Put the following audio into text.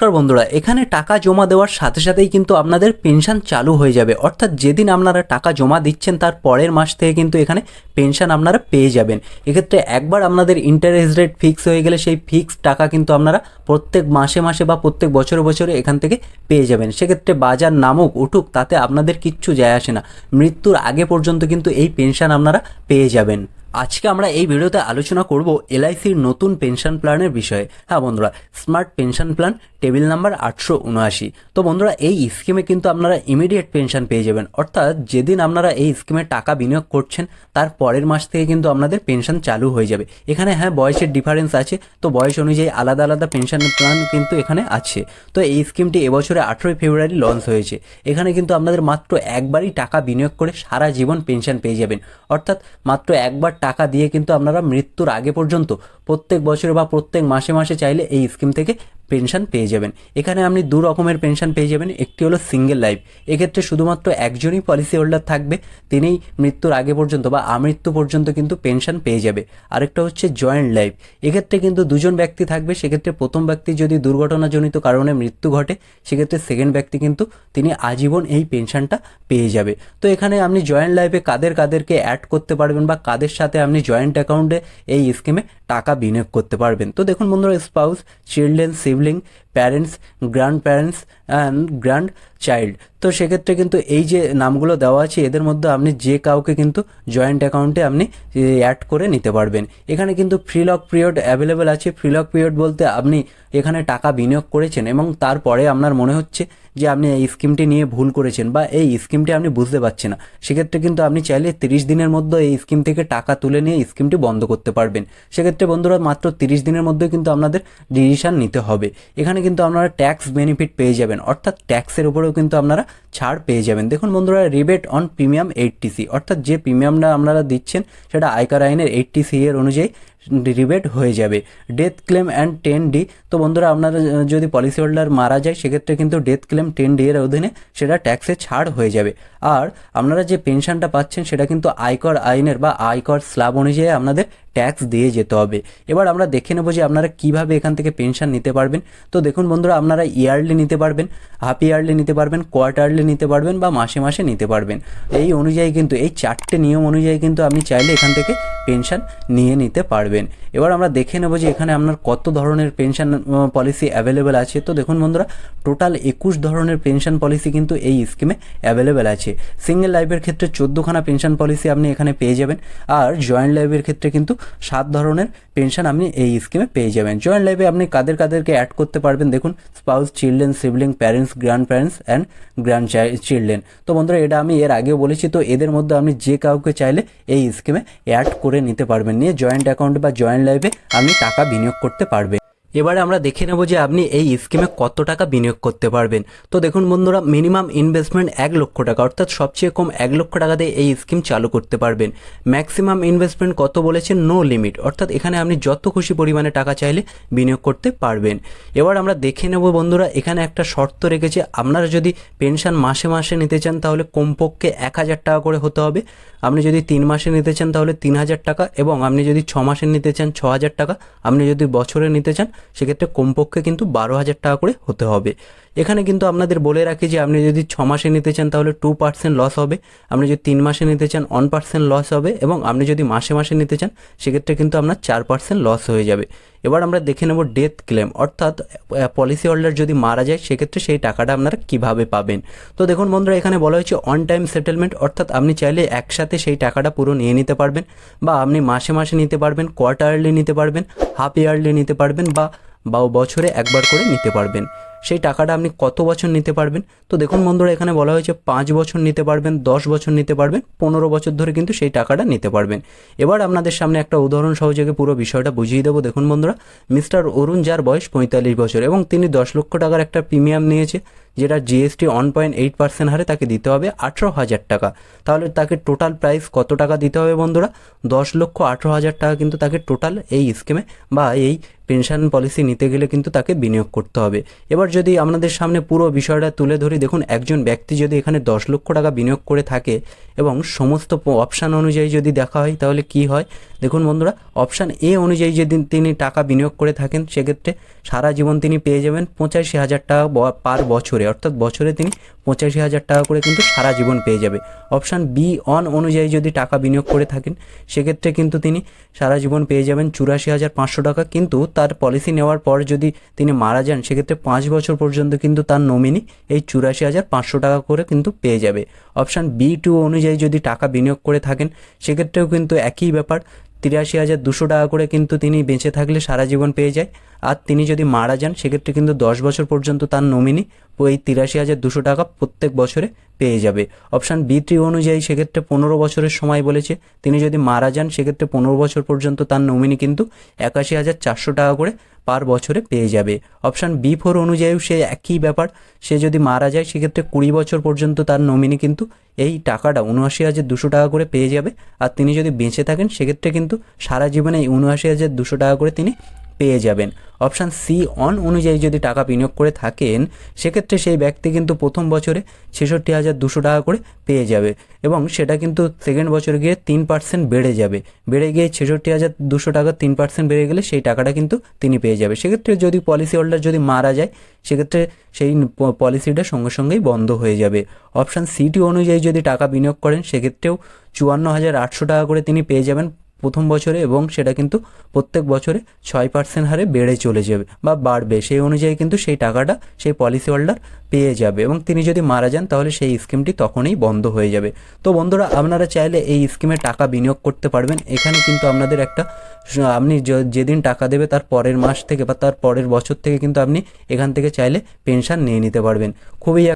নমস্কার বন্ধুরা, এখানে টাকা জমা দেওয়ার সাথে সাথেই কিন্তু আপনাদের পেনশন চালু হয়ে যাবে। অর্থাৎ যেদিন আপনারা টাকা জমা দিচ্ছেন, তার পরের মাস থেকে কিন্তু এখানে পেনশন আপনারা পেয়ে যাবেন। এক্ষেত্রে একবার আপনাদের ইন্টারেস্ট রেট ফিক্স হয়ে গেলে সেই ফিক্স টাকা কিন্তু আপনারা প্রত্যেক মাসে মাসে বা প্রত্যেক বছরে বছরে এখান থেকে পেয়ে যাবেন। সেক্ষেত্রে বাজার নামুক, উঠুক, তাতে আপনাদের কিচ্ছু যায় আসে না। মৃত্যুর আগে পর্যন্ত কিন্তু এই পেনশন আপনারা পেয়ে যাবেন। আজকে আমরা এই ভিডিওতে আলোচনা করব এলআইসির নতুন পেনশন প্ল্যানের বিষয়ে। হ্যাঁ বন্ধুরা, smart pension plan, table number আটশো উনআশি। তো বন্ধুরা, এই স্কিমে কিন্তু আপনারা ইমিডিয়েট পেনশন পেয়ে যাবেন। অর্থাৎ যেদিন আপনারা এই স্কিমে টাকা বিনিয়োগ করছেন, তার পরের মাস থেকে কিন্তু আপনাদের পেনশন চালু হয়ে যাবে। এখানে হ্যাঁ বয়সের ডিফারেন্স আছে। তো বয়স অনুযায়ী আলাদা আলাদা পেনশন প্ল্যান কিন্তু এখানে আছে। তো এই স্কিমটি এবছরে আঠেরোই ফেব্রুয়ারি লঞ্চ হয়েছে। এখানে কিন্তু আপনাদের মাত্র একবারই টাকা বিনিয়োগ করে সারা জীবন পেনশন পেয়ে যাবেন। অর্থাৎ মাত্র একবার টাকা দিয়ে কিন্তু আপনারা মৃত্যুর আগে পর্যন্ত প্রত্যেক বছরে বা প্রত্যেক মাসে মাসে চাইলে এই স্কিম থেকে পেনশন পেয়ে যাবেন। এখানে আপনি দু রকমের পেনশন পেয়ে যাবেন। একটি হলো সিঙ্গেল লাইফ এক্ষেত্রে শুধুমাত্র একজনই পলিসি হোল্ডার থাকবে। তিনিই মৃত্যুর আগে পর্যন্ত বা আমৃত্যু পর্যন্ত কিন্তু পেনশন পেয়ে যাবে। আরেকটা হচ্ছে জয়েন্ট লাইফ এক্ষেত্রে কিন্তু দুজন ব্যক্তি থাকবে। সেক্ষেত্রে প্রথম ব্যক্তি যদি দুর্ঘটনাজনিত কারণে মৃত্যু ঘটে, সেক্ষেত্রে সেকেন্ড ব্যক্তি কিন্তু তিনি আজীবন এই পেনশনটা পেয়ে যাবে। তো এখানে আপনি জয়েন্ট লাইফে কাদের কাদেরকে অ্যাড করতে পারবেন বা কাদের সাথে আপনি জয়েন্ট অ্যাকাউন্টে এই স্কিমে টাকা বিনিয়োগ করতে পারবেন। তো দেখুন বন্ধুরা spouse children sibling parents grand parents and grand child তো সেক্ষেত্রে কিন্তু এই যে নামগুলো দেওয়া আছে, এদের মধ্যে আপনি যে কাউকে কিন্তু জয়েন্ট অ্যাকাউন্টে আপনি অ্যাড করে নিতে পারবেন। এখানে কিন্তু ফ্রি লক পিরিয়ড অ্যাভেলেবেল আছে। ফ্রি লক পিরিয়ড বলতে আপনি এখানে টাকা বিনিয়োগ করেছেন এবং তারপরে আপনার মনে হচ্ছে যে আপনি এই স্কিমটি নিয়ে ভুল করেছেন বা এই স্কিমটি আপনি বুঝতে পারছেন না, সেক্ষেত্রে কিন্তু আপনি চাইলে তিরিশ দিনের মধ্যে এই স্কিম থেকে টাকা তুলে নিয়ে স্কিমটি বন্ধ করতে পারবেন। সেক্ষেত্রে বন্ধুরা মাত্র তিরিশ দিনের মধ্যে কিন্তু আপনাদের ডিসিশন নিতে হবে। এখানে কিন্তু আপনারা ট্যাক্স বেনিফিট পেয়ে যাবেন, অর্থাৎ ট্যাক্সের উপরেও কিন্তু আপনারা ছাড় পেয়ে যাবেন। দেখুন বন্ধুরা, rebate on premium eighty C, অর্থাৎ যে প্রিমিয়ামটা আপনারা দিচ্ছেন, সেটা আয়কার আইনের এইটটি সি এর অনুযায়ী রিবেট হয়ে যাবে। Death claim and ten D তো বন্ধুরা, আপনারা যদি পলিসি হোল্ডার মারা যায়, সেক্ষেত্রে কিন্তু ডেথ ক্লেম টেন ডি এর অধীনে সেটা ট্যাক্সে ছাড় হয়ে যাবে। আর আপনারা যে পেনশনটা পাচ্ছেন, সেটা কিন্তু আয়কর আইনের বা আয়কর স্ল্যাব অনুযায়ী আপনাদের ট্যাক্স দিয়ে যেতে হবে। এবার আমরা দেখে নেব যে আপনারা কীভাবে এখান থেকে পেনশন নিতে পারবেন। তো দেখুন বন্ধুরা, আপনারা ইয়ারলি নিতে পারবেন হাফ ইয়ারলি নিতে পারবেন কোয়ার্টারলি নিতে পারবেন বা মাসে মাসে নিতে পারবেন। এই অনুযায়ী কিন্তু, এই চারটে নিয়ম অনুযায়ী কিন্তু আপনি চাইলে এখান থেকে পেনশন নিয়ে নিতে পারবেন। এবার আমরা দেখে নেব যে এখানে আপনার কত ধরনের পেনশন পলিসি অ্যাভেলেবেল আছে। তো দেখুন বন্ধুরা টোটাল একুশ ধরনের পেনশন পলিসি কিন্তু এই স্কিমে অ্যাভেলেবেল আছে। সিঙ্গেল লাইফের ক্ষেত্রে চোদ্দোখানা পেনশন পলিসি আপনি এখানে পেয়ে যাবেন। আর জয়েন্ট লাইফের ক্ষেত্রে কিন্তু সাত ধরনের পেনশন আপনি এই স্কিমে পেয়ে যাবেন। জয়েন্ট লাইফে আপনি কাদের কাদেরকে অ্যাড করতে পারবেন? দেখুন spouse children sibling parents grand parents and grand children তো বন্ধুরা, এটা আমি এর আগেও বলেছি। তো এদের মধ্যে আপনি যে কাউকে চাইলে এই স্কিমে অ্যাড করে নিতে পারবেন নিয়ে জয়েন্ট অ্যাকাউন্ট বা জয়েন্ট লাইফে আপনি টাকা বিনিয়োগ করতে পারবেন। এবারে আমরা দেখে নেব যে আপনি এই স্কিমে কত টাকা বিনিয়োগ করতে পারবেন। তো দেখুন বন্ধুরা মিনিমাম ইনভেস্টমেন্ট এক লক্ষ টাকা, অর্থাৎ সবচেয়ে কম এক লক্ষ টাকা দিয়ে এই স্কিম চালু করতে পারবেন। ম্যাক্সিমাম ইনভেস্টমেন্ট কত বলেছে? নো লিমিট অর্থাৎ এখানে আপনি যত খুশি পরিমাণে টাকা চাইলে বিনিয়োগ করতে পারবেন। এবার আমরা দেখে নেব বন্ধুরা, এখানে একটা শর্ত রেখেছে, আপনারা যদি পেনশন মাসে মাসে নিতে চান তাহলে কমপক্ষে এক হাজার টাকা করে হতে হবে। আপনি যদি তিন মাসে নিতে চান তাহলে তিন হাজার টাকা এবং আপনি যদি ছ মাসে নিতে চান ছ হাজার টাকা, আপনি যদি বছরে নিতে চান, সেক্ষেত্রে কমপক্ষে কিন্তু বারো হাজার টাকা করে হতে হবে। এখানে কিন্তু আপনাদের বলে রাখি যে আপনি যদি ছ মাসে নিতে চান তাহলে টু পার্সেন্ট লস হবে। আপনি যদি তিন মাসে নিতে চান ওয়ান পার্সেন্ট লস হবে এবং আপনি যদি মাসে মাসে নিতে চান, সেক্ষেত্রে কিন্তু আপনার চার পার্সেন্ট লস হয়ে যাবে। এবার আমরা দেখে নেব ডেথ ক্লেম অর্থাৎ পলিসি হোল্ডার যদি মারা যায়, সেক্ষেত্রে সেই টাকাটা আপনারা কীভাবে পাবেন? তো দেখুন বন্ধুরা, এখানে বলা হয়েছে অন টাইম সেটেলমেন্ট অর্থাৎ আপনি চাইলে একসাথে সেই টাকাটা পুরো নিয়ে নিতে পারবেন বা আপনি মাসে মাসে নিতে পারবেন কোয়ার্টারলি নিতে পারবেন হাফ ইয়ারলি নিতে পারবেন বা বা বছরে একবার করে নিতে পারবেন। সেই টাকাটা আপনি কত বছর নিতে পারবেন? তো দেখুন বন্ধুরা, এখানে বলা হয়েছে পাঁচ বছর নিতে পারবেন, দশ বছর নিতে পারবেন, পনেরো বছর ধরে কিন্তু সেই টাকাটা নিতে পারবেন। এবার আপনাদের সামনে একটা উদাহরণ সহযোগে পুরো বিষয়টা বুঝিয়ে দেবো। দেখুন বন্ধুরা, মিস্টার অরুণ, যার বয়স পঁয়তাল্লিশ বছর এবং তিনি দশ লক্ষ টাকার একটা প্রিমিয়াম নিয়েছে, যেটা GST one point eight percent হারে তাকে দিতে হবে আঠেরো হাজার টাকা। তাহলে তাকে টোটাল প্রাইস কত টাকা দিতে হবে বন্ধুরা? দশ লক্ষ আঠেরো হাজার টাকা কিন্তু তাকে টোটাল এই স্কিমে বা এই পেনশন পলিসি নিতে গেলে কিন্তু তাকে বিনিয়োগ করতে হবে। এবার যদি আপনাদের সামনে পুরো বিষয়টা তুলে ধরি, দেখুন, একজন ব্যক্তি যদি এখানে দশ লক্ষ টাকা বিনিয়োগ করে থাকে এবং সমস্ত অপশান অনুযায়ী যদি দেখা হয়, তাহলে কি হয়? দেখুন বন্ধুরা অপশান এ অনুযায়ী যদি তিনি টাকা বিনিয়োগ করে থাকেন, সেক্ষেত্রে সারা জীবন তিনি পেয়ে যাবেন পঁচাশি হাজার টাকা পার বছরে, অর্থাৎ বছরে তিনি পঁচাশি হাজার টাকা করে কিন্তু সারা জীবন পেয়ে যাবে। অপশান বি, অন অনুযায়ী যদি টাকা বিনিয়োগ করে থাকেন, সেক্ষেত্রে কিন্তু তিনি সারা জীবন পেয়ে যাবেন চুরাশি হাজার পাঁচশো টাকা। কিন্তু তার পলিসি নেওয়ার পর যদি তিনি মারা যান, সেক্ষেত্রে পাঁচ বছর পর্যন্ত কিন্তু তার নমিনি এই চুরাশি হাজার পাঁচশো টাকা করে কিন্তু পেয়ে যাবে। অপশান বি টু অনুযায়ী যদি টাকা বিনিয়োগ করে থাকেন, সেক্ষেত্রেও কিন্তু একই ব্যাপার। তিরাশি হাজার দুশো টাকা করে কিন্তু তিনি বেঁচে থাকলে সারা জীবন পেয়ে যায়। আর তিনি যদি মারা যান, সেক্ষেত্রে কিন্তু দশ বছর পর্যন্ত তার নমিনি ওই তিরাশি হাজার দুশো টাকা প্রত্যেক বছরে পেয়ে যাবে। অপশান বি থ্রি অনুযায়ী সেক্ষেত্রে পনেরো বছরের সময় বলেছে। তিনি যদি মারা যান, সেক্ষেত্রে পনেরো বছর পর্যন্ত তার নমিনি কিন্তু একাশি হাজার চারশো টাকা করে পার বছরে পেয়ে যাবে। অপশান বি ফোর অনুযায়ীও সে একই ব্যাপার। সে যদি মারা যায়, সেক্ষেত্রে কুড়ি বছর পর্যন্ত তার নমিনি কিন্তু এই টাকাটা উনআশি হাজার দুশো টাকা করে পেয়ে যাবে। আর তিনি যদি বেঁচে থাকেন, সেক্ষেত্রে কিন্তু সারা জীবনে এই উনআশি হাজার দুশো টাকা করে তিনি পেয়ে যাবেন। অপশান সি অন অনুযায়ী যদি টাকা বিনিয়োগ করে থাকেন, সেক্ষেত্রে সেই ব্যক্তি কিন্তু প্রথম বছরে ছেষট্টি হাজার দুশো টাকা করে পেয়ে যাবে এবং সেটা কিন্তু সেকেন্ড বছরে গিয়ে তিন পার্সেন্ট বেড়ে যাবে। বেড়ে গিয়ে ছেষট্টি হাজার দুশো টাকা তিন পার্সেন্ট বেড়ে গেলে সেই টাকাটা কিন্তু তিনি পেয়ে যাবে। সেক্ষেত্রে যদি পলিসি হোল্ডার যদি মারা যায়, সেক্ষেত্রে সেই পলিসিটা সঙ্গে সঙ্গেই বন্ধ হয়ে যাবে। অপশান সিটি অনুযায়ী যদি টাকা বিনিয়োগ করেন, সেক্ষেত্রেও চুয়ান্ন হাজার আটশো টাকা করে তিনি পেয়ে যাবেন। প্রথম বছরে এবং সেটা কিন্তু প্রত্যেক বছরে ছয় পার্সেন্ট হারে বেড়ে চলে যাবে বা বাড়বে। সেই অনুযায়ী কিন্তু সেই টাকাটা সেই পলিসি হোল্ডার পেয়ে যাবে এবং তিনি যদি মারা যান তাহলে সেই স্কিমটি তখনই বন্ধ হয়ে যাবে। তো বন্ধুরা, আপনারা চাইলে এই স্কিমে টাকা বিনিয়োগ করতে পারবেন। এখানে কিন্তু আপনাদের একটা আপনি যেদিন টাকা দেবে তার পরের মাস থেকে বা তার পরের বছর থেকে কিন্তু আপনি এখান থেকে চাইলে পেনশন নিয়ে নিতে পারবেন। খুবই